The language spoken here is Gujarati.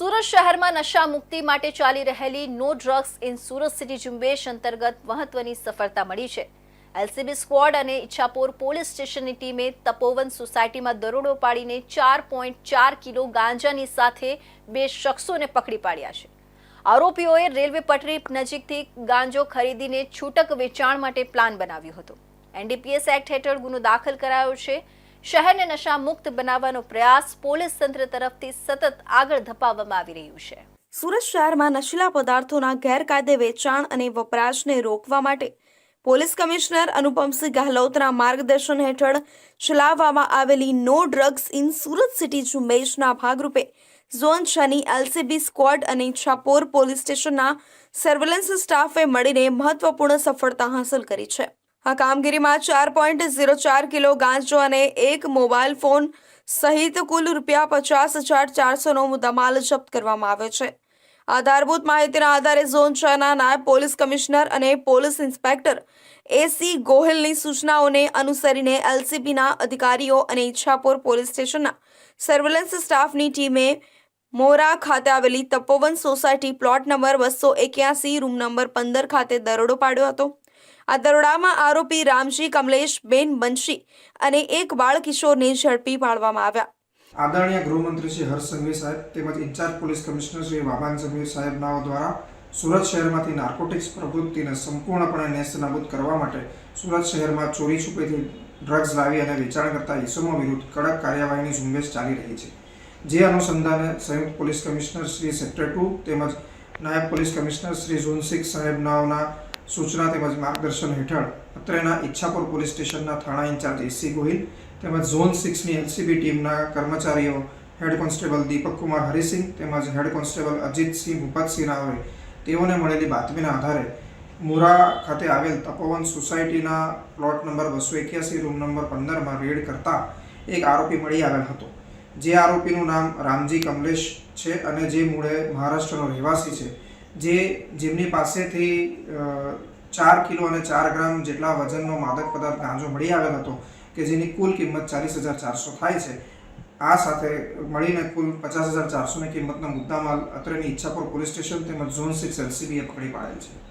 સુરત શહેરમાં નશા મુક્તિ માટે ચાલી રહેલી no drugs in Surat city ઝુંબેશ અંતર્ગત મહત્વની સફળતા મળી છે. એલસીબી સ્ક્વોડ અને ઈચ્છાપોર પોલીસ સ્ટેશનની ટીમે તપોવન સોસાયટીમાં દરોડો પાડીને ચાર પોઈન્ટ ચાર કિલો ગાંજાની સાથે બે શખ્સોને પકડી પાડ્યા છે. આરોપીઓએ રેલવે પટરી નજીકથી ગાંજો ખરીદીને છૂટક વેચાણ માટે પ્લાન બનાવ્યો હતો. એનડીપીએસ એક્ટ હેઠળ ગુનો દાખલ કરાયો છે. શહેરને નશા મુક્ત બનાવવાનો પ્રયાસ પોલીસ તંત્ર તરફથી સતત આગળ ધપાવવામાં આવી રહ્યું છે. સુરત શહેરમાં નશીલા પદાર્થોના ગેરકાયદે વેચાણ અને વપરાશને રોકવા માટે પોલીસ કમિશનર અનુપમસિંહ ગહેલોતના માર્ગદર્શન હેઠળ ચલાવવામાં આવેલી no drugs in Surat city ઝુંબેશના ભાગરૂપે ઝોન છની એલસીબી સ્ક્વોડ અને છાપોર પોલીસ સ્ટેશનના સર્વેલન્સ સ્ટાફે મળીને મહત્વપૂર્ણ સફળતા હાંસલ કરી છે. આ કામગીરીમાં ચાર પોઈન્ટ ઝીરો ચાર કિલો ગાંજો અને એક મોબાઈલ ફોન સહિત કુલ રૂપિયા પચાસ હજાર ચારસોનો મુદ્દામાલ જપ્ત કરવામાં આવ્યો છે. આધારભૂત માહિતીના આધારે ઝોન છ ના નાયબ પોલીસ કમિશનર અને પોલીસ ઇન્સ્પેક્ટર એસી ગોહિલની સૂચનાઓને અનુસરીને એલસીબીના અધિકારીઓ અને ઈચ્છાપોર પોલીસ સ્ટેશનના સર્વેલન્સ સ્ટાફની ટીમે મોરા ખાતે આવેલી તપોવન સોસાયટી પ્લોટ નંબર બસો એક્યાસી, રૂમ નંબર પંદર ખાતે દરોડો પાડ્યો હતો. આ દરોડામાં આરોપી રામજી કમલેશ બેન બંશી અને એક બાળ કિશોરને ઝડપી પાડવામાં આવ્યા. આદરણીય ગૃહમંત્રી શ્રી હર્ષ સંઘવી સાહેબ તેમજ ઇન્ચાર્જ પોલીસ કમિશનર શ્રી વાબાન સમીર સાહેબનાઓ દ્વારા સુરત શહેરમાંથી નાર્કોટિક્સ પ્રવૃત્તિને સંપૂર્ણપણે નેસ્તનાબૂદ કરવા માટે સુરત શહેરમાં ચોરી છુપેથી ડ્રગ્સ લાવી અને વેચાણ કરતા ઇસમો વિરુદ્ધ કડક કાર્યવાહીની ઝુંબેશ ચાલી રહી છે. જે અનુસંધાને સંયુક્ત police commissioner Shri sector two તેમજ નાયબ police commissioner Shri zone six સાહેબનાઓના સૂચના તેમજ માર્ગદર્શન હેઠળ અત્રેના ઈચ્છાપુર પોલીસ સ્ટેશનના થાણા ઇન્ચાર્જ એસી ગોહિલ તેમજ ઝોન સિક્સની એલસીબી ટીમના કર્મચારીઓ હેડ કોન્સ્ટેબલ દીપક કુમાર હરિસિંહ તેમજ હેડ કોન્સ્ટેબલ અજીતસિંહ ભૂપતસિંહ હોય તેઓને મળેલી બાતમીના આધારે મુરા ખાતે આવેલ તપોવન સોસાયટીના પ્લોટ નંબર બસો એક્યાસી, રૂમ નંબર પંદરમાં રેડ કરતા એક આરોપી મળી આવેલ હતો. જે આરોપીનું નામ રામજી કમલેશ છે અને જે મૂળે મહારાષ્ટ્રનો રહેવાસી છે. જે જેમની પાસેથી ચાર કિલો અને ચાર ગ્રામ જેટલા વજનનો માદક પદાર્થ ગાંજો મળી આવેલ હતો, કે જેની કુલ કિંમત ચાલીસ હજાર ચારસો થાય છે. આ સાથે મળીને કુલ પચાસ હજાર ચારસોની કિંમતના મુદ્દામાલ અત્રેની ઈચ્છાપુર પોલીસ સ્ટેશન તેમજ ઝોન સિક્સ એલસીબીએ પકડી પાડેલ છે.